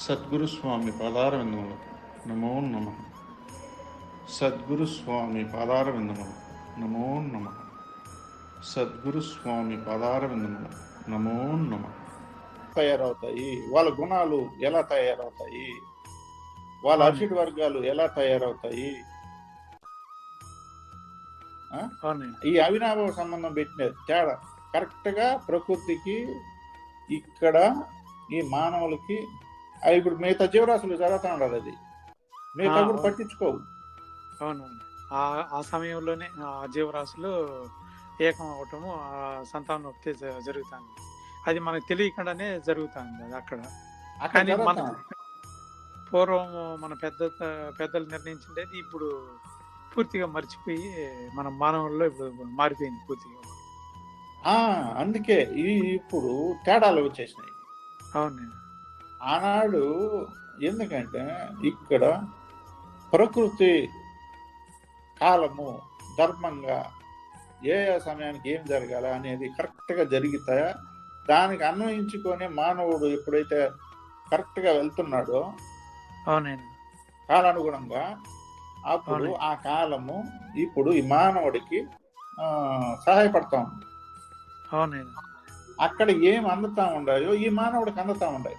సద్గురు స్వామి పాదారవిందములు. నమో నమ. సద్గురు స్వామి పాదారవిందములు. నమో నమ. సద్గురు స్వామి పాదారవిందములు. నమో నమ. తయారవుతాయి. వాళ్ళ గుణాలు ఎలా తయారవుతాయి? వాళ్ళ అర్షిడ్ వర్గాలు ఎలా తయారవుతాయి? ఈ అవినాభావ సంబంధం పెట్టిన తేడా. కరెక్ట్గా ప్రకృతికి ఇక్కడ ఈ మానవులకి ఇప్పుడు మిగతా జీవరాశులు జరుగుతూ ఉండదు అది. మిగతా కూడా పట్టించుకోవు. అవునండి ఆ సమయంలోనే ఆ జీవరాశులు ఏకం అవటము ఆ సంతానోక్తి జరుగుతుంది. అది మనకు తెలియకుండానే జరుగుతుంది అది అక్కడ. కానీ మన పూర్వం మన పెద్ద పెద్దలు నిర్ణయించిండేది ఇప్పుడు పూర్తిగా మర్చిపోయి మన మానవుల్లో ఇప్పుడు మారిపోయింది పూర్తిగా. ఆ, అందుకే ఈ ఇప్పుడు తేడాలు వచ్చేసినాయి. అవునండి ఆనాడు ఎందుకంటే ఇక్కడ ప్రకృతి కాలము ధర్మంగా ఏ సమయానికి ఏం జరగాలి అనేది కరెక్ట్గా జరిగితే దానికి అన్వయించుకొని మానవుడు ఎప్పుడైతే కరెక్ట్గా వెళ్తున్నాడో అవునండి. కాలానుగుణంగా అప్పుడు. ఆ కాలము ఇప్పుడు ఈ మానవుడికి సహాయపడతా ఉంది. అవునండి. అక్కడ ఏం అందుతా ఉండాయో ఈ మానవుడికి అందుతా ఉండాయి.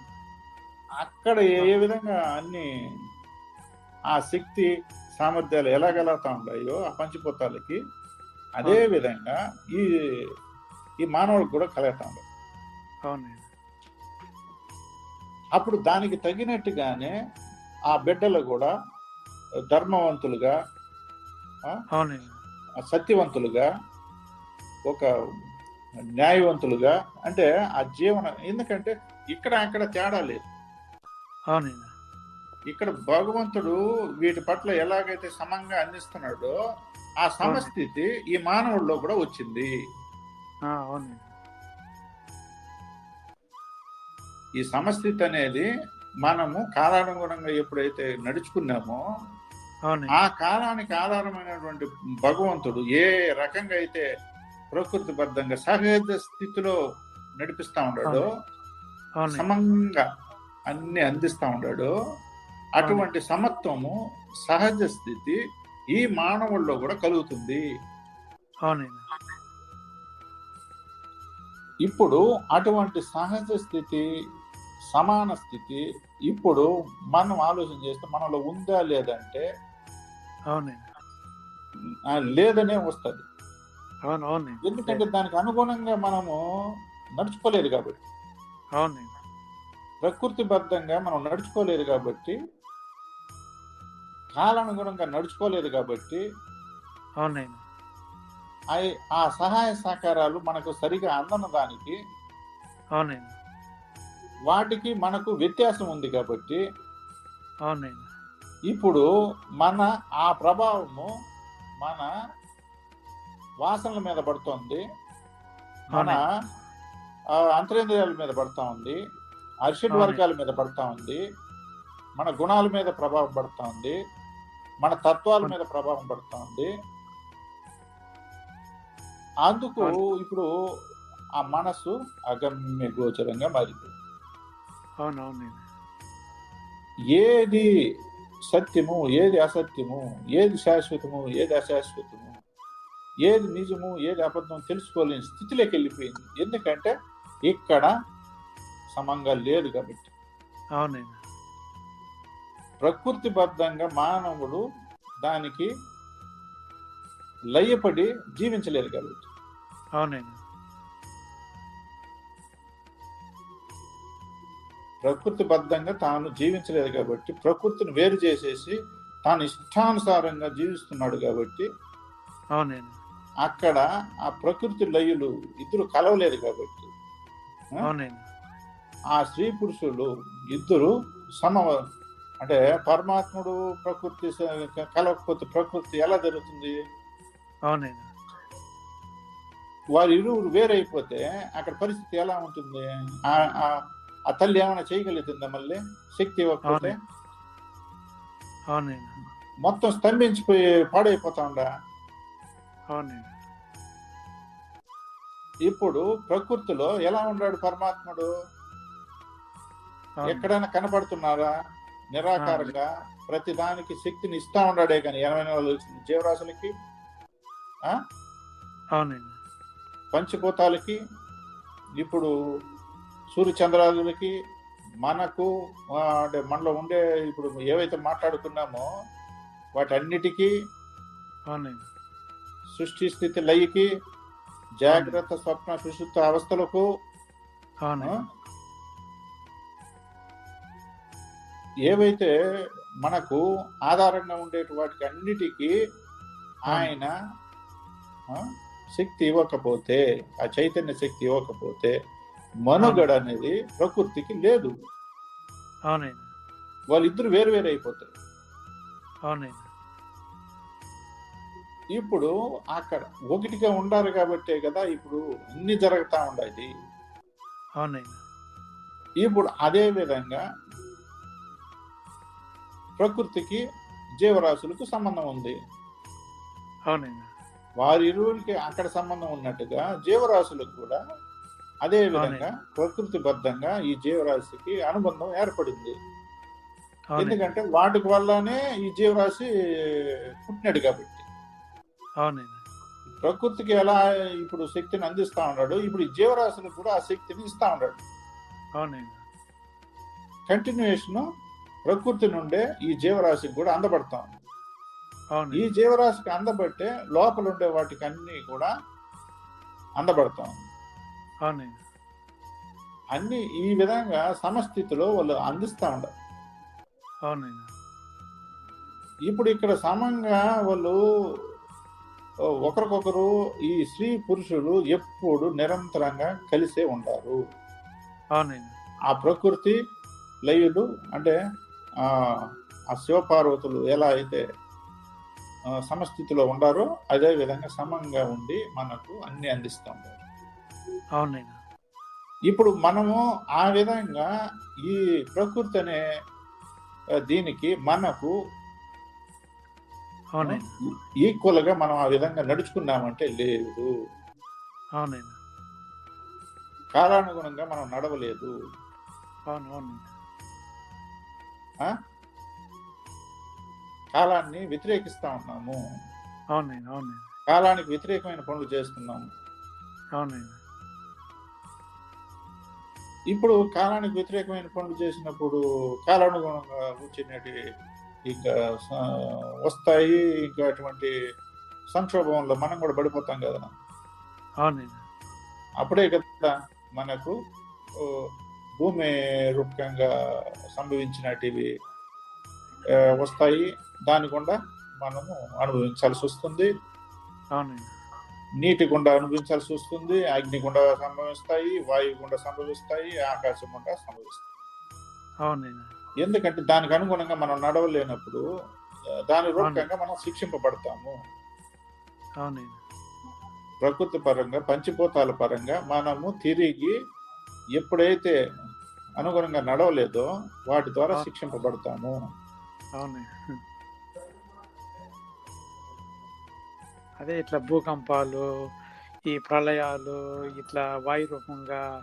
అక్కడ ఏ విధంగా అన్ని ఆ శక్తి సామర్థ్యాలు ఎలాగెలాతా ఉన్నాయో ఆ పంచిపోతాలకి అదే విధంగా ఈ ఈ మానవుడికి కూడా కలుగుతా ఉన్నాయి అప్పుడు దానికి తగినట్టుగానే ఆ బిడ్డలు కూడా ధర్మవంతులుగా సత్యవంతులుగా ఒక న్యాయవంతులుగా అంటే ఆ జీవన ఎందుకంటే ఇక్కడ అక్కడ తేడా లేదు. అవునండి. ఇక్కడ భగవంతుడు వీటి పట్ల ఎలాగైతే సమంగా అందిస్తున్నాడో ఆ సమస్థితి ఈ మానవుల్లో కూడా వచ్చింది. అవునండి. ఈ సమస్థితి అనేది మనము కాలానుగుణంగా ఎప్పుడైతే నడుచుకున్నామో ఆ కాలానికి ఆధారమైనటువంటి భగవంతుడు ఏ రకంగా అయితే ప్రకృతిబద్ధంగా సహజ స్థితిలో నడిపిస్తా ఉన్నాడో సమంగా అన్ని అందిస్తా ఉన్నాడో అటువంటి సమత్వము సహజ స్థితి ఈ మానవుల్లో కూడా కలుగుతుంది. అవునండి. ఇప్పుడు అటువంటి సహజ స్థితి సమాన స్థితి ఇప్పుడు మనం ఆలోచన చేస్తే మనలో ఉందా లేదంటే లేదనే వస్తుంది. ఎందుకంటే దానికి అనుగుణంగా మనము నడుచుకోలేదు కాబట్టి. అవునండి. ప్రకృతిబద్ధంగా మనం నడుచుకోలేదు కాబట్టి కాలానుగుణంగా నడుచుకోలేదు కాబట్టి అవునండి ఆ- ఆ సహాయ సహకారాలు మనకు సరిగా అందన దానికి అవునండి వాటికి మనకు వ్యత్యాసం ఉంది కాబట్టి అవునండి ఇప్పుడు మన ఆ ప్రభావము మన వాసనల మీద పడుతోంది. మన అంతరేంద్రియాల మీద పడతా ఉంది అర్షడ్. వర్గాల మీద పడతా ఉంది మన గుణాల మీద ప్రభావం పడతా ఉంది మన తత్వాల. మీద ప్రభావం పడతా ఉంది అందుకు. ఇప్పుడు ఆ మనసు అగమ్య గోచరంగా మారింది ఏది సత్యము ఏది అసత్యము ఏది శాశ్వతము ఏది అశాశ్వతము ఏది నిజము ఏది అబద్ధం తెలుసుకోలేని స్థితిలోకి వెళ్ళిపోయింది ఎందుకంటే ఇక్కడ సమంగా లేదు కాబట్టి. అవునండి. ప్రకృతిబద్ధంగా మానవుడు దానికి లయపడి జీవించలేదు కాబట్టి. అవునండి. ప్రకృతిబద్ధంగా తాను జీవించలేదు కాబట్టి ప్రకృతిని వేరు చేసేసి తాను ఇష్టానుసారంగా జీవిస్తున్నాడు కాబట్టి అవునండి. అక్కడ ఆ ప్రకృతి లయులు ఇద్దరు కలవలేదు కాబట్టి. అవునండి. ఆ స్త్రీ పురుషులు ఇద్దరు సమ అంటే పరమాత్ముడు ప్రకృతి కలవకపోతే ప్రకృతి ఎలా జరుగుతుంది? అవునైనా వారి ఇరువురు వేరైపోతే అక్కడ పరిస్థితి ఎలా ఉంటుంది? ఆ- తల్లి ఏమైనా చేయగలుగుతుందా మళ్ళీ? శక్తి ఇవ్వకపోతే? అవునైనా మొత్తం స్తంభించిపోయి పాడైపోతా ఉండా? అవునైనా ఇప్పుడు ప్రకృతిలో ఎలా ఉన్నాడు పరమాత్ముడు. ఎక్కడైనా కనపడుతున్నారా నిరాకారంగా ప్రతి దానికి శక్తిని ఇస్తా ఉన్నాడే కానీ ఎనభై నాలుగు జీవరాశులకి అవునైనా పంచభూతాలకి ఇప్పుడు సూర్య చంద్రాదులకి మనకు అంటే మనలో ఉండే ఇప్పుడు ఏవైతే మాట్లాడుకున్నామో వాటన్నిటికీ అవునైనా సృష్టి స్థితి లయకి జాగ్రత్త స్వప్న సుషుప్త అవస్థలకు ఏవైతే మనకు ఆధారంగా ఉండేటి వాటికి అన్నిటికీ ఆయన శక్తి ఇవ్వకపోతే ఆ చైతన్య శక్తి ఇవ్వకపోతే మనుగడ అనేది ప్రకృతికి లేదు. అవునైనా వాళ్ళిద్దరు వేరు వేరు అయిపోతాయి అవునైనా ఇప్పుడు అక్కడ ఒకటిగా ఉండాలి కాబట్టే కదా ఇప్పుడు అన్ని జరుగుతా ఉండాలి అవునైనా ఇప్పుడు అదే విధంగా ప్రకృతికి జీవరాశులకు సంబంధం ఉంది. అవునైనా వారి ఇరువురికి అక్కడ సంబంధం ఉన్నట్టుగా జీవరాశులకు కూడా అదే విధంగా ప్రకృతి బద్ధంగా ఈ జీవరాశికి అనుబంధం ఏర్పడింది. ఎందుకంటే వాటికి వల్లనే ఈ జీవరాశి పుట్టినాడు కాబట్టి. ప్రకృతికి ఎలా ఇప్పుడు శక్తిని అందిస్తా ఉన్నాడు ఇప్పుడు ఈ జీవరాశులకు కూడా ఆ శక్తిని ఇస్తా ఉన్నాడు. కంటిన్యూషన్ ప్రకృతి నుండే ఈ జీవరాశికి కూడా అందబడతా. ఉంది ఈ జీవరాశికి అందబట్టే లోపల ఉండే వాటికి అన్ని కూడా అందబడతా. అన్ని ఈ విధంగా సమస్థితిలో వాళ్ళు అందిస్తా ఉండరు ఇప్పుడు ఇక్కడ సమంగా వాళ్ళు ఒకరికొకరు ఈ స్త్రీ పురుషులు ఎప్పుడు నిరంతరంగా కలిసే ఉంటారు ఆ ప్రకృతి లయులు అంటే ఆ శివపార్వతులు ఎలా అయితే సమస్థితిలో ఉండారో అదే విధంగా సమంగా ఉండి మనకు అన్ని అందిస్తూ. ఉంటారు అవునైనా ఇప్పుడు మనము ఆ విధంగా ఈ ప్రకృతి అనే దీనికి మనకు ఈక్వల్గా మనం ఆ విధంగా నడుచుకున్నామంటే లేదు. కాలానుగుణంగా మనం నడవలేదు. అవును కాలాన్ని వ్యతిరేకిస్తా ఉన్నాము. అవునైనా అవునైనా కాలానికి వ్యతిరేకమైన పనులు చేస్తున్నాము. అవునైనా ఇప్పుడు కాలానికి వ్యతిరేకమైన పనులు చేసినప్పుడు కాలానుగుణంగా వచ్చినటి ఇంకా వస్తాయి ఇంకా అటువంటి సంక్షోభంలో మనం కూడా పడిపోతాం కదా. అవునైనా అప్పుడే కదా మనకు భూమి రూపకంగా సంభవించినటివి వస్తాయి. దాని గుండా మనము అనుభవించాల్సి వస్తుంది. నీటి గుండా అనుభవించాల్సి వస్తుంది. అగ్ని గుండా సంభవిస్తాయి. వాయువు గుండా సంభవిస్తాయి. ఆకాశం గుండా సంభవిస్తాయి. ఎందుకంటే దానికి అనుగుణంగా మనం నడవలేనప్పుడు దాని రూపకంగా మనం శిక్షింపబడతాము. ప్రకృతి పరంగా పంచభూతాల పరంగా మనము తిరిగి ఎప్పుడైతే అనుగుణంగా నడవలేదో వాటి ద్వారా. శిక్షింపబడతాము. అదే ఇట్లా భూకంపాలు ఈ ప్రళయాలు ఇట్లా వాయు రూపంగా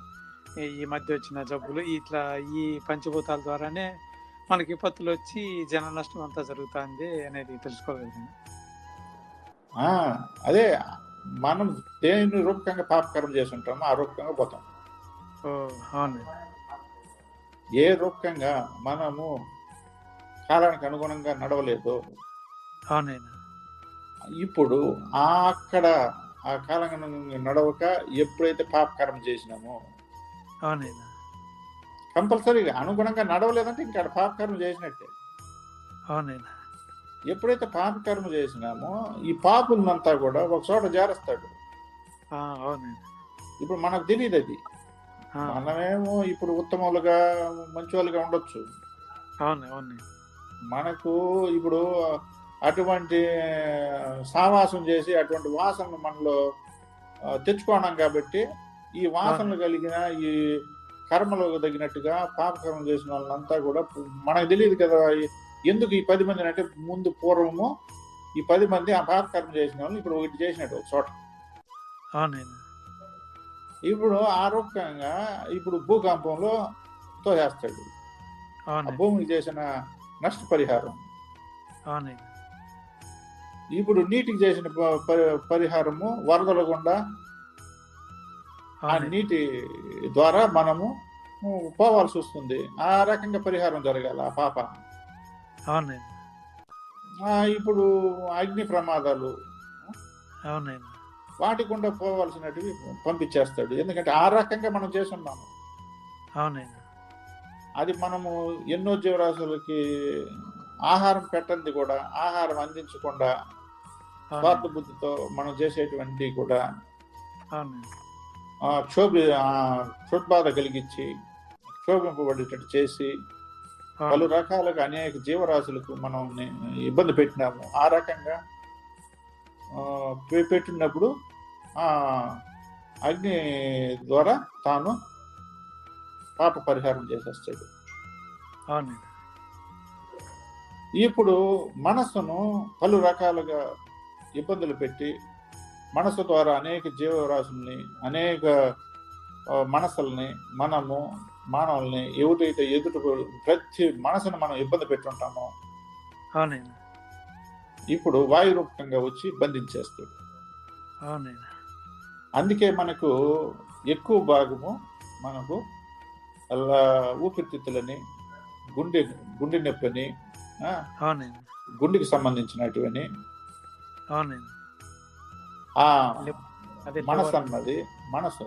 ఈ- మధ్య వచ్చిన జబ్బులు ఇట్లా ఈ పంచభూతాల ద్వారానే మనకి విపత్తులు వచ్చి జన నష్టం అంతా జరుగుతుంది అనేది తెలుసుకోగలిగాను. ఆ అదే మనం దేని రూపకంగా పాపకరం చేసి ఉంటామో ఆ రూపకంగా పోతాం. ఓ అవును. ఏ రూపకంగా మనము కాలానికి అనుగుణంగా నడవలేదో ఇప్పుడు ఆ అక్కడ ఆ కాలం నడవక ఎప్పుడైతే పాపకరం చేసినామో కంపల్సరీగా అనుగుణంగా నడవలేదంటే ఇంకా పాపకర్మ చేసినట్టే. అవునైనా. ఎప్పుడైతే పాపకర్మ చేసినామో ఈ పాపులంతా కూడా ఒక చోట అవునైనా. ఇప్పుడు మనకు తెలియదు అది. మనమేమో ఇప్పుడు ఉత్తములుగా మంచి వాళ్ళుగా ఉండొచ్చు. అవును అవును. మనకు ఇప్పుడు అటువంటి సావాసం చేసి అటువంటి వాసనలు మనలో ఆ, తెచ్చుకున్నాం కాబట్టి ఈ వాసనలు కలిగిన ఈ కర్మలకు తగినట్టుగా పాపకర్మ చేసిన వాళ్ళంతా కూడా మనకు తెలియదు కదా ఎందుకు ఈ పది మంది అంటే ముందు పూర్వము ఈ పది మంది ఆ పాపకర్మ చేసిన వాళ్ళు ఇప్పుడు ఒకటి చేసినట్టు ఒక చోట. ఇప్పుడు ఆరోగ్యంగా ఇప్పుడు భూకంపంలో తోసేస్తాడు. భూమికి చేసిన నష్టపరిహారం. ఇప్పుడు నీటికి చేసిన పరిహారము వరదల గుండా ఆ నీటి ద్వారా మనము పోవాల్సి వస్తుంది. ఆ రకంగా పరిహారం జరగాలి ఆ పాప. ఇప్పుడు అగ్ని ప్రమాదాలు. అవునైనా వాటి గుండా పోవాల్సినటివి పంపించేస్తాడు. ఎందుకంటే ఆ రకంగా మనం చేస్తున్నాము అవునైనా అది మనము ఎన్నో జీవరాశులకి ఆహారం పెట్టంది కూడా ఆహారం అందించకుండా స్వార్థ బుద్ధితో మనం చేసేటువంటి కూడా క్షోభి క్షోద్బాధ కలిగించి క్షోభింపబడేటట్టు చేసి పలు రకాలుగా అనేక జీవరాశులకు మనం ఇబ్బంది పెట్టినాము. ఆ రకంగా పెట్టినప్పుడు ఆ అగ్ని ద్వారా తాను పాప పరిహారం చేసేస్తాడు. ఇప్పుడు మనస్సును పలు రకాలుగా ఇబ్బందులు పెట్టి మనసు ద్వారా అనేక జీవరాశుల్ని అనేక మనసుల్ని మనము మానవుల్ని ఎవరైతే ఎదుటి ప్రతి మనసును మనం ఇబ్బంది పెట్టుంటామో ఇప్పుడు వాయు రూపకంగా వచ్చి బంధించేస్తాడు. అందుకే మనకు ఎక్కువ భాగము మనకు అలా ఊపిరితిత్తులని గుండె గుండె నొప్పిని గుండెకి సంబంధించినటువని మనసు అన్నది మనసు.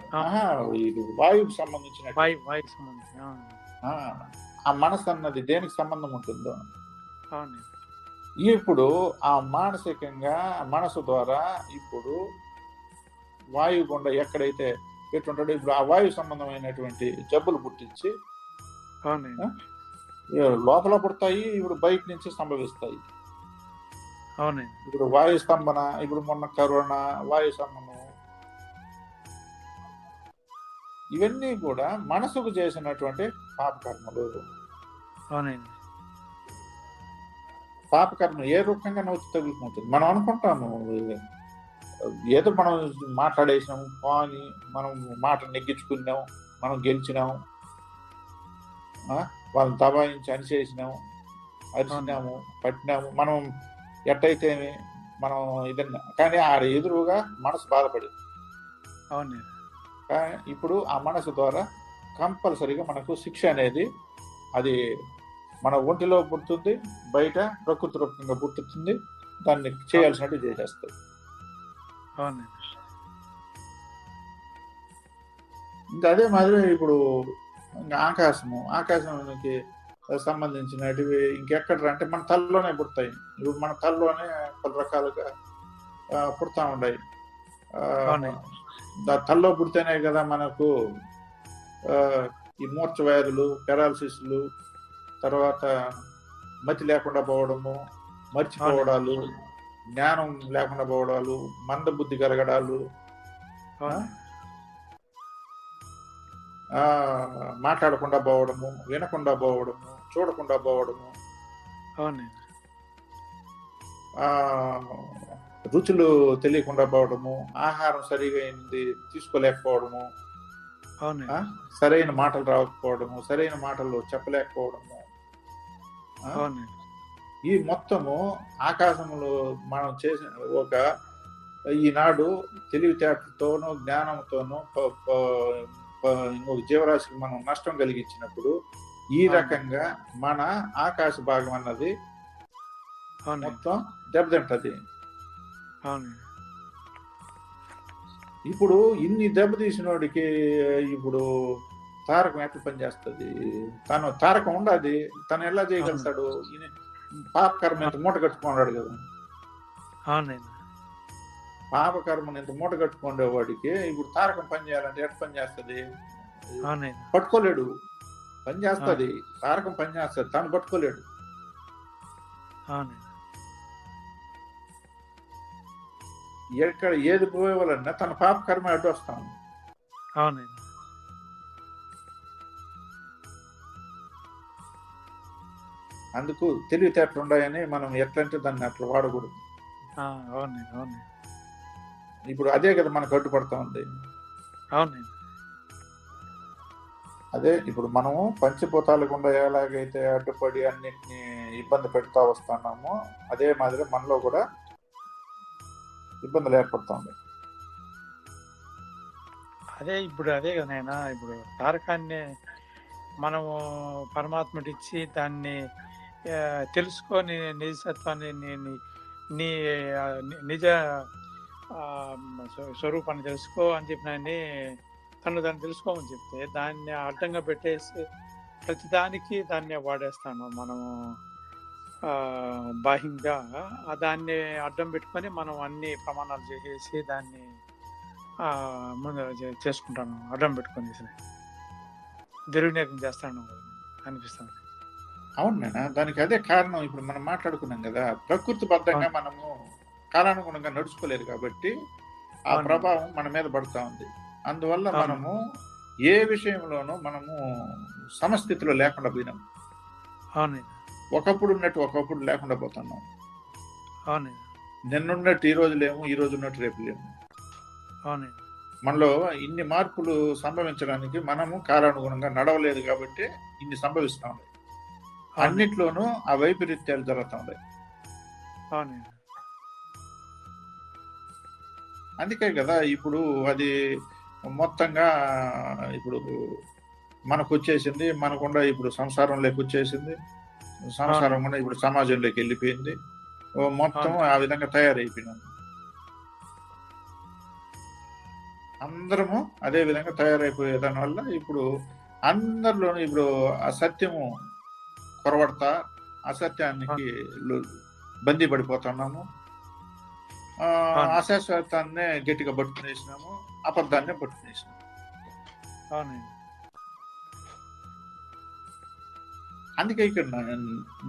ఇది వాయువుకి సంబంధించిన ఆ, మనసు అన్నది దేనికి సంబంధం ఉంటుందో. ఇప్పుడు ఆ మానసికంగా మనసు ద్వారా ఇప్పుడు వాయువు గుండా ఎక్కడైతే పెట్టుంటాడో ఇప్పుడు ఆ వాయు సంబంధమైనటువంటి జబ్బులు పుట్టించి లోపల పుడతాయి ఇప్పుడు బయట నుంచి సంభవిస్తాయి. అవునైనా ఇప్పుడు వాయు స్తంభన ఇప్పుడు మొన్న కరోనా వాయు స్తంభనం ఇవన్నీ కూడా మనసుకు చేసినటువంటి పాపకర్మలు. అవునైనా పాపకర్మ ఏ రూపంగా నవ్వుతూ తగులుకుంటుంది మనం అనుకుంటాము ఏదో మనం మాట్లాడేసినాం కానీ మనం మాట నెగ్గించుకున్నాం మనం గెలిచినాం వాళ్ళని దబాయించి అనిచేసినాం అరిచినాము పట్టినాము మనం ఎట్టయితే మనం ఇదన్నా. కానీ ఆ ఎదురుగా మనసు బాధపడి అవునైనా కానీ ఇప్పుడు ఆ మనసు ద్వారా కంపల్సరీగా మనకు శిక్ష అనేది అది మన ఒంటిలో పుడుతుంది బయట ప్రకృతి రూపంగా పుట్టుతుంది దాన్ని చేయాల్సినట్టు చేసేస్తుంది అవునైనా ఇంకా అదే మాదిరి ఇప్పుడు ఇంకా ఆకాశము ఆకాశానికి సంబంధించినటివి ఇంకెక్కడ అంటే మన తలలోనే పుడతాయి. ఇప్పుడు మన తలలోనే పలు రకాలుగా పుడతా ఉన్నాయి తలలో పుడితేనే కదా మనకు ఈ మూర్ఛ వ్యాధులు పెరాలసిస్లు తర్వాత మతి లేకుండా పోవడము మర్చిపోవడాలు జ్ఞానం లేకుండా పోవడాలు మందబుద్ధి కలగడాలు అవునైనా ఆ మాట్లాడకుండా పోవడము వినకుండా పోవడము చూడకుండా పోవడము. రుచులు తెలియకుండా పోవడము ఆహారం సరిగా అయింది తీసుకోలేకపోవడము సరైన మాటలు రాకపోవడము సరైన మాటలు చెప్పలేకపోవడము ఈ మొత్తము ఆకాశంలో మనం చేసిన ఒక ఈనాడు తెలివితేటలతోనూ జ్ఞానంతోనూ ఇంకొక జీవరాశికి మనం నష్టం కలిగించినప్పుడు ఈ. రకంగా మన ఆకాశ భాగం అన్నది మొత్తం దెబ్బతింటది. ఇప్పుడు ఇన్ని దెబ్బతీసినోడికి ఇప్పుడు తారకం ఎట్లా పనిచేస్తుంది తను తారకం ఉండదు. తను ఎలా చేయగలుగుతాడు? పాపకర్మ ఇంత మూట కట్టుకున్నాడు కదా. అవునైనా పాపకర్మను ఇంత మూట కట్టుకునేవాడికి ఇప్పుడు తారకం పని చేయాలంటే ఎట్లా పని చేస్తుంది? పట్టుకోలేడు. పని చేస్తుంది. తారకం పని చేస్తుంది. తను పట్టుకోలేడు. ఎక్కడ ఏది పోయేవాళ్ళన్నా తన పాప కర్మ అడ్డు వస్తాం. అవునండి. అందుకు తెలివితేటలు ఉన్నాయని మనం ఎట్లంటే దాన్ని అట్లా వాడకూడదు. అవునండి ఇప్పుడు అదే కదా మనకు అడ్డుపడతా ఉంది. అవునండి అదే ఇప్పుడు మనము పంచభూతాల గుండా ఎలాగైతే అడ్డుపడి అన్నిటిని ఇబ్బంది పెడతా వస్తున్నామో అదే మాదిరి మనలో కూడా ఇబ్బందులు ఏర్పడుతూ ఉన్నాయి అదే ఇప్పుడు అదే కదా నాయన ఇప్పుడు తారకాన్ని మనము పరమాత్మకి ఇచ్చి దాన్ని తెలుసుకొని నిజసత్వాన్ని నీ- నీ- నీ నిజ స్వరూపాన్ని తెలుసుకో అని చెప్పినాన్ని తను దాన్ని తెలుసుకోమని చెప్తే దాన్ని అడ్డంగా పెట్టేసి ప్రతిదానికి దాన్ని వాడేస్తాను మనము బాహ్యంగా. దాన్ని అడ్డం పెట్టుకొని మనం అన్ని ప్రమాణాలు చేసేసి దాన్ని ముందు చేసుకుంటాను. అడ్డం పెట్టుకొని దుర్వినియోగం చేస్తాను అనిపిస్తుంది. అవును దానికి అదే కారణం ఇప్పుడు మనం మాట్లాడుకున్నాం కదా ప్రకృతి బద్ధంగా మనము కాలానుగుణంగా నడుచుకోలేదు కాబట్టి ఆ. ప్రభావం మన మీద పడుతూ ఉంది. అందువల్ల. మనము ఏ విషయంలోనూ మనము సమస్థితిలో లేకుండా పోయినాం. ఒకప్పుడు ఉన్నట్టు ఒకప్పుడు లేకుండా పోతున్నాం. అవునండి నిన్నున్నట్టు ఈ రోజు లేము ఈ రోజు ఉన్నట్టు రేపు లేము. మనలో ఇన్ని మార్పులు సంభవించడానికి మనము కాలానుగుణంగా నడవలేదు కాబట్టి ఇన్ని సంభవిస్తా ఉన్నాయి అన్నిట్లోనూ ఆ వైపరీత్యాలు జరుగుతూ ఉన్నాయి అవునండి అందుకే కదా ఇప్పుడు అది మొత్తంగా ఇప్పుడు మనకు వచ్చేసింది మనకుండా ఇప్పుడు సంసారంలోకి వచ్చేసింది సంసారం కూడా ఇప్పుడు సమాజంలోకి వెళ్ళిపోయింది. మొత్తం. ఆ విధంగా తయారైపోయినాం. అందరము అదే విధంగా తయారైపోయే దానివల్ల ఇప్పుడు అందరిలోనూ ఇప్పుడు అసత్యము కొరవడతా అసత్యానికి బందీ పడిపోతున్నాము ఆ, అవును. అశాశ్వతాన్నే గట్టిగా పట్టుకునేసినాము అబద్ధాన్నే పట్టుకునేసినాము అందుకే ఇక్కడ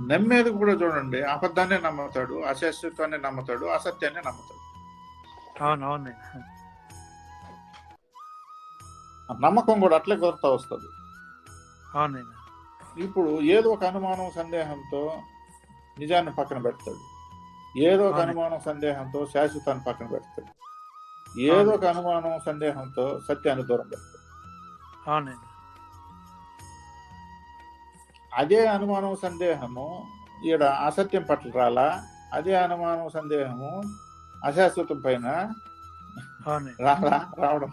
నమ్మేది కూడా చూడండి అబద్ధాన్నే నమ్ముతాడు అశాశ్వతాన్ని నమ్ముతాడు అసత్యాన్ని నమ్ముతాడు. అవును అవునండి ఆ నమ్మకం కూడా అట్లే కుదురుతా వస్తుంది. అవునండి. ఇప్పుడు ఏదో ఒక అనుమానం సందేహంతో నిజాన్ని పక్కన పెడతాడు. ఏదో ఒక. అనుమానం సందేహంతో శాశ్వతాన్ని పక్కన పెడతాడు. ఏదో ఒక అనుమానం సందేహంతో సత్యాన్ని దూరం పెడతాడు. అదే అనుమానం సందేహము ఈడ అసత్యం పట్ల రాలా? అదే అనుమానం సందేహము అశాశ్వతం పైన రాలా? రావడం.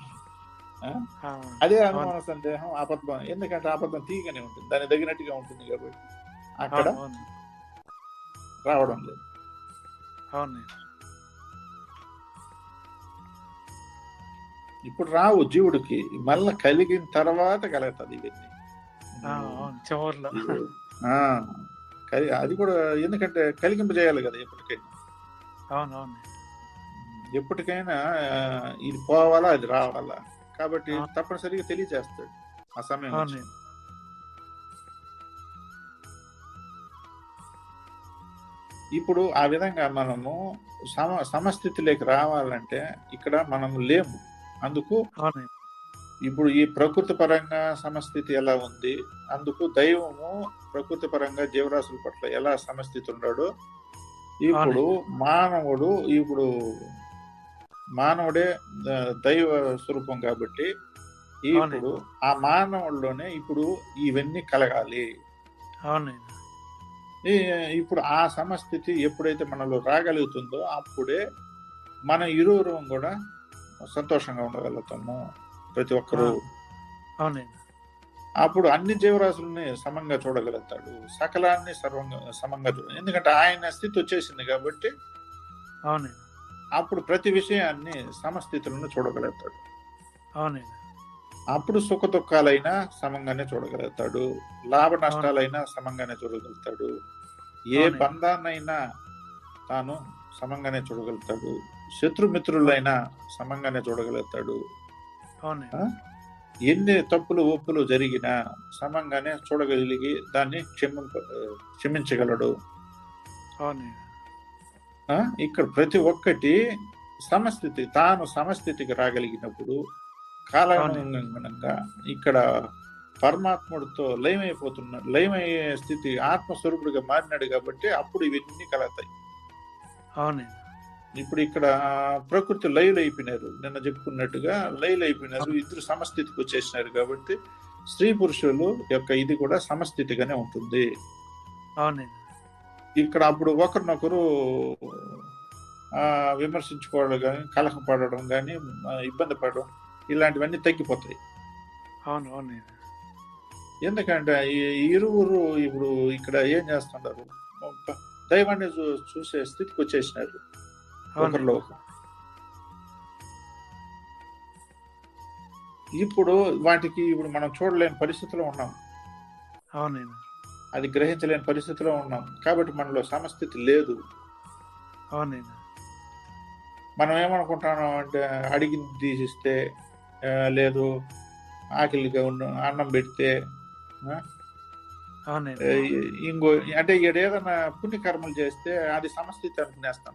అదే అనుమాన సందేహం అబద్ధం ఎందుకంటే అబద్ధం తీగనే ఉంటుంది. దాని తగినట్టుగా ఉంటుంది కాబట్టి. అక్కడ రావడం లేదు. ఇప్పుడు రావు జీవుడికి మళ్ళీ కలిగిన తర్వాత కలుగుతుంది ఇవన్నీ. చివర్లో. అది కూడా ఎందుకంటే కలిగింపజేయాలి కదా ఎప్పటికైనా. అవును అవును. ఎప్పటికైనా ఇది పోవాలా అది రావాలా? కాబట్టి. తప్పనిసరిగా తెలియజేస్తాడు ఆ సమయం ఇప్పుడు ఆ విధంగా మనము సమ సమస్థితిలోకి రావాలంటే ఇక్కడ మనం లేము. అందుకు ఇప్పుడు ఈ ప్రకృతి పరంగా సమస్థితి ఎలా ఉంది? అందుకు దైవము ప్రకృతి పరంగా జీవరాశుల పట్ల ఎలా సమస్థితి ఉన్నాడో ఇప్పుడు మానవుడు ఇప్పుడు మానవుడే దైవ స్వరూపం కాబట్టి ఇప్పుడు ఆ మానవుల్లోనే ఇప్పుడు ఇవన్నీ కలగాలి. ఇప్పుడు ఆ సమస్థితి ఎప్పుడైతే మనలో రాగలుగుతుందో అప్పుడే మన ఇరువురం కూడా సంతోషంగా ఉండగలుగుతాము ప్రతి ఒక్కరూ. అవునండి. అప్పుడు అన్ని జీవరాశుల్ని సమంగా చూడగలుగుతాడు. సకలాన్ని సర్వంగా సమంగా చూడ ఎందుకంటే ఆయన స్థితి వచ్చేసింది కాబట్టి అవునండి. అప్పుడు ప్రతి విషయాన్ని సమస్థితులను చూడగలుగుతాడు. అవునండి. అప్పుడు సుఖ దుఃఖాలైనా సమంగానే చూడగలుగుతాడు. లాభ నష్టాలైనా సమంగానే చూడగలుగుతాడు. ఏ అవునండి. బంధాన్నైనా తాను సమంగానే చూడగలుగుతాడు. శత్రుమిత్రులైనా సమంగానే చూడగలుగుతాడు. అవునండి. ఎన్ని తప్పులు ఒప్పులు జరిగినా సమంగానే చూడగలిగి దాన్ని క్షమింప క్షమించగలడు. అవును ఆ? ఇక్కడ ప్రతి ఒక్కటి సమస్థితి తాను సమస్థితికి రాగలిగినప్పుడు కాలానుగుణంగా ఇక్కడ పరమాత్ముడితో లయమైపోతున్న లయమయ్యే స్థితి ఆత్మస్వరూపుడిగా మారినాడు కాబట్టి అప్పుడు ఇవన్నీ కలుగుతాయి. అవును. ఇప్పుడు ఇక్కడ ప్రకృతి లైలు అయిపోయినారు నిన్న చెప్పుకున్నట్టుగా లైలు అయిపోయినారు ఇద్దరు సమస్థితికి వచ్చేసినారు కాబట్టి స్త్రీ పురుషులు యొక్క ఇది కూడా సమస్థితిగానే ఉంటుంది. అవును. ఇక్కడ అప్పుడు ఒకరినొకరు ఆ, విమర్శించుకోవడం కానీ కలహపడడం కానీ ఇబ్బంది పడడం ఇలాంటివన్నీ తగ్గిపోతాయి. అవును అవును. ఎందుకంటే ఈ ఇరువురు ఇప్పుడు ఇక్కడ ఏం చేస్తున్నారు? దైవాన్ని చూసే స్థితికి వచ్చేసినారు ఒకరిలో ఇప్పుడు వాటికి ఇప్పుడు మనం చూడలేని పరిస్థితిలో ఉన్నాం. అవును అది గ్రహించలేని పరిస్థితిలో ఉన్నాం. కాబట్టి మనలో సమస్థితి లేదు. అవును మనం ఏమనుకుంటున్నాం అంటే అడిగింది తీసిస్తే లేదు ఆకలిగా ఉన్న అన్నం పెడితే ఇంకో అంటే ఈడ ఏదైనా పుణ్యకర్మలు చేస్తే అది సమస్థితి అనుకునేస్తాం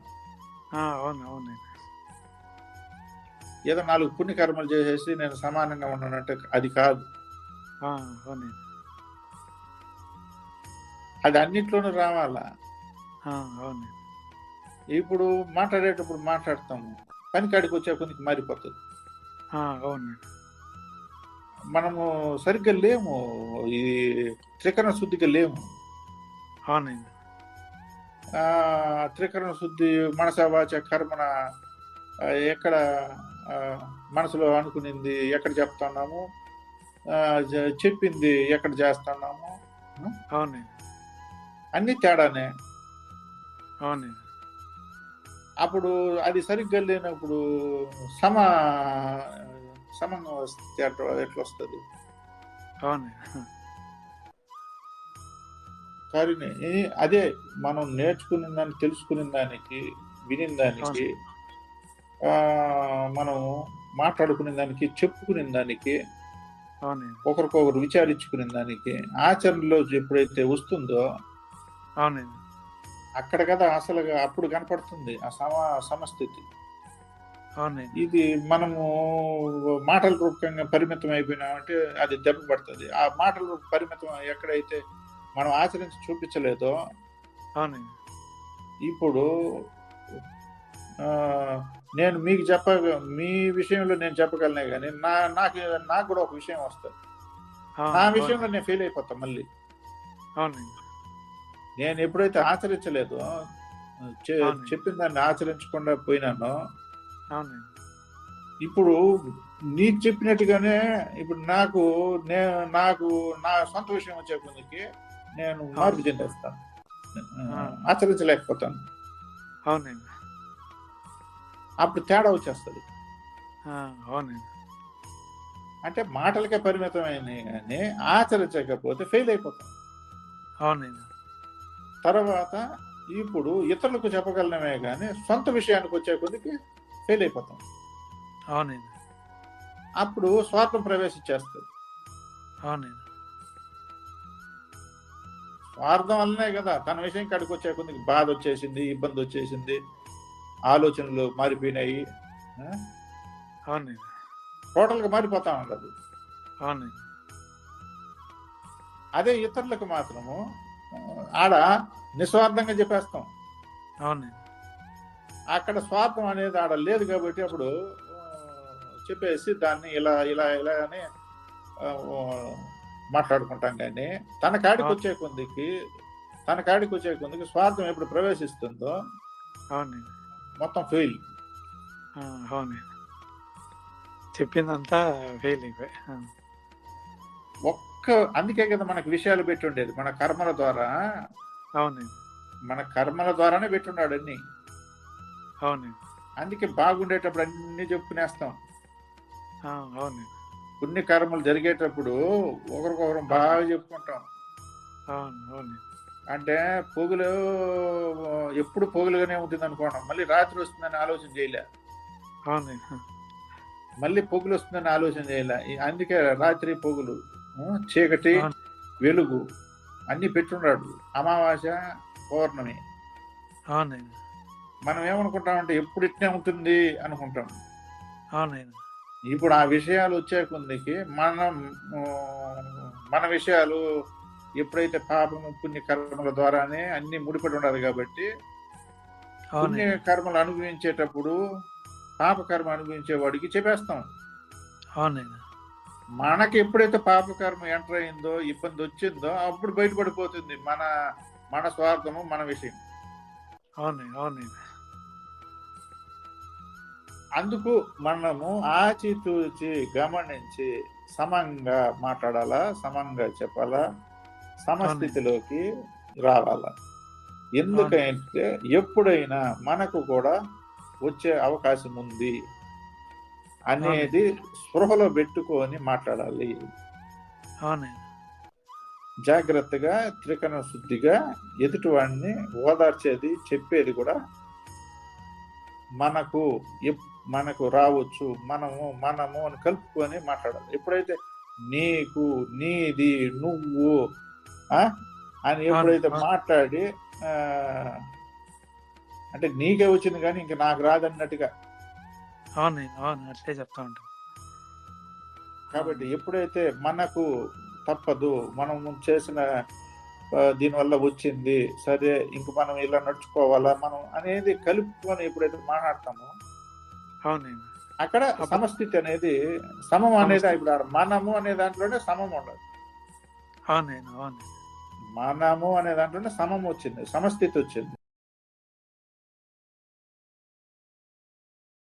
ఏదో నాలుగు పుణ్యకర్మలు చేసేసి నేను సమానంగా ఉన్నానంటే అది కాదు. అవును అది అన్నిట్లోనూ రావాలా అవును. ఇప్పుడు మాట్లాడేటప్పుడు మాట్లాడతాము. పని కాడికి వచ్చే కొనికి మారిపోతుంది. అవును. మనము సరిగ్గా లేము. ఈ త్రికరణ శుద్ధిగా లేము. అవును. ఆ త్రికరణ శుద్ధి మనస వాచ కర్మన ఎక్కడ మనసులో అనుకునింది ఎక్కడ చెప్తున్నాము? చెప్పింది ఎక్కడ చేస్తున్నాము? అవును. అన్ని తేడానే. అవును. అప్పుడు అది సరిగ్గా లేనప్పుడు సమ సమంగా వస్తే ఎట్లా వస్తుంది? అవును. కానీ అదే మనం నేర్చుకున్న దాన్ని తెలుసుకున్న దానికి వినిన దానికి మనం మాట్లాడుకునే దానికి చెప్పుకునే దానికి ఒకరికొకరు విచారించుకునే దానికి ఆచరణలో ఎప్పుడైతే వస్తుందో అవును అక్కడ కదా అసలుగా అప్పుడు కనపడుతుంది ఆ సమ సమస్థితి. ఇది మనము మాటల రూపకంగా పరిమితం అయిపోయినామంటే అది దెబ్బ పడుతుంది. ఆ మాటల రూప పరిమితం ఎక్కడైతే మనం ఆచరించి చూపించలేదో ఇప్పుడు నేను మీకు చెప్ప మీ విషయంలో నేను చెప్పగలనే కానీ నా నాకు నాకు కూడా ఒక విషయం వస్తుంది. నా విషయంలో నేను ఫెయిల్ అయిపోతా మళ్ళీ. నేను ఎప్పుడైతే ఆచరించలేదో. చెప్పిన దాన్ని ఆచరించకుండా పోయినానో ఇప్పుడు నీకు చెప్పినట్టుగానే ఇప్పుడు నాకు నేను నాకు నా సొంత విషయం వచ్చే కొందికి నేను మార్పు చెందేస్తాను. ఆచరించలేకపోతాను. అవునండి. అప్పుడు తేడా వచ్చేస్తుంది. అవునండి. అంటే మాటలకే పరిమితమైనవి కానీ ఆచరించకపోతే ఫెయిల్ అయిపోతాం. అవునండి. తర్వాత ఇప్పుడు ఇతరులకు చెప్పగలమే కానీ సొంత విషయానికి వచ్చే కొద్దికి ఫెయిల్ అయిపోతాం. అవునండి. అప్పుడు స్వార్థం ప్రవేశించేస్తుంది. అవునండి. స్వార్థం వల్లనే కదా తన విషయం కాడికి వచ్చే కొద్దికి బాధ వచ్చేసింది ఇబ్బంది వచ్చేసింది ఆలోచనలు మారిపోయినాయి? అవునండి. టోటల్గా మారిపోతా ఉండదు. అవునండి. అదే ఇతరులకు మాత్రము ఆడ నిస్వార్థంగా చెప్పేస్తాం. అవునండి అక్కడ స్వార్థం అనేది ఆడ లేదు కాబట్టి అప్పుడు చెప్పేసి దాన్ని ఇలా ఇలా ఇలా అని మాట్లాడుకుంటాం కానీ తన కాడికి అవును. వచ్చే కొందికి తన కాడికి వచ్చే కొందికి స్వార్థం ఎప్పుడు ప్రవేశిస్తుందో అవునండి మొత్తం ఫెయిల్. చెప్పిందంతా ఫెయిల్ అయిపోయి ఆ, ఒక్క అందుకే కదా మనకు విషయాలు పెట్టి ఉండేది మన కర్మల ద్వారా. అవునండి. మన కర్మల ద్వారానే పెట్టున్నాడు అన్ని. అవునండి. అందుకే బాగుండేటప్పుడు అన్ని చెప్పుకునేస్తాం. ఆ, అవునండి. పుణ్య కర్మలు జరిగేటప్పుడు ఒకరికొకరం బాగా చెప్పుకుంటాం. అవును అంటే పొగులు ఎప్పుడు పొగులుగానే ఉంటుంది అనుకోవడం మళ్ళీ రాత్రి వస్తుందని ఆలోచన చేయలే. మళ్ళీ పొగులు వస్తుందని ఆలోచన చేయలే. అందుకే రాత్రి పొగులు. చీకటి. వెలుగు అన్ని పెట్టున్నాడు అమావాస్య పౌర్ణమి. మనం ఏమనుకుంటామంటే ఎప్పుడు ఇట్నే ఉంటుంది అనుకుంటాం. ఇప్పుడు ఆ విషయాలు వచ్చే కొందికి మనం మన విషయాలు ఎప్పుడైతే పాపము పుణ్య కర్మల ద్వారానే అన్ని ముడిపడి ఉండదు కాబట్టి పుణ్య కర్మలు అనుభవించేటప్పుడు పాప కర్మ అనుభవించే వాడికి చెప్పేస్తాం అవునైనా మనకి ఎప్పుడైతే పాప కర్మ ఎంటర్ అయిందో ఇబ్బంది వచ్చిందో అప్పుడు బయటపడిపోతుంది మన మన స్వార్థము మన విషయం. అవునైనా అవునైనా అందుకు మనము ఆచితూచి గమనించి సమంగా మాట్లాడాలా సమంగా చెప్పాలా సమస్థితిలోకి రావాలా. ఎందుకంటే ఎప్పుడైనా మనకు కూడా వచ్చే అవకాశం ఉంది అనేది స్పృహలో పెట్టుకొని మాట్లాడాలి. జాగ్రత్తగా త్రికరణ శుద్ధిగా ఎదుటివాడిని ఓదార్చేది చెప్పేది కూడా మనకు మనకు రావచ్చు. మనము మనము అని కలుపుకొని మాట్లాడాలి. ఎప్పుడైతే నీకు నీది నువ్వు అని ఎప్పుడైతే. మాట్లాడి అంటే నీకే వచ్చింది కానీ ఇంక నాకు రాదన్నట్టుగా అవునైనా అవును. అట్లే చెప్తా ఉంటాం. కాబట్టి ఎప్పుడైతే మనకు తప్పదు మనం చేసిన దీనివల్ల వచ్చింది సరే ఇంక మనం ఇలా నడుచుకోవాలా మనం అనేది కలుపుకొని ఎప్పుడైతే మాట్లాడతామో అవునైనా అక్కడ సమస్థితి అనేది సమం అనేది. ఇప్పుడు మనము అనే దాంట్లోనే సమం ఉండదు అవునైనా అవును మనము అనే దాంట్లోనే సమం వచ్చింది సమస్థితి వచ్చింది.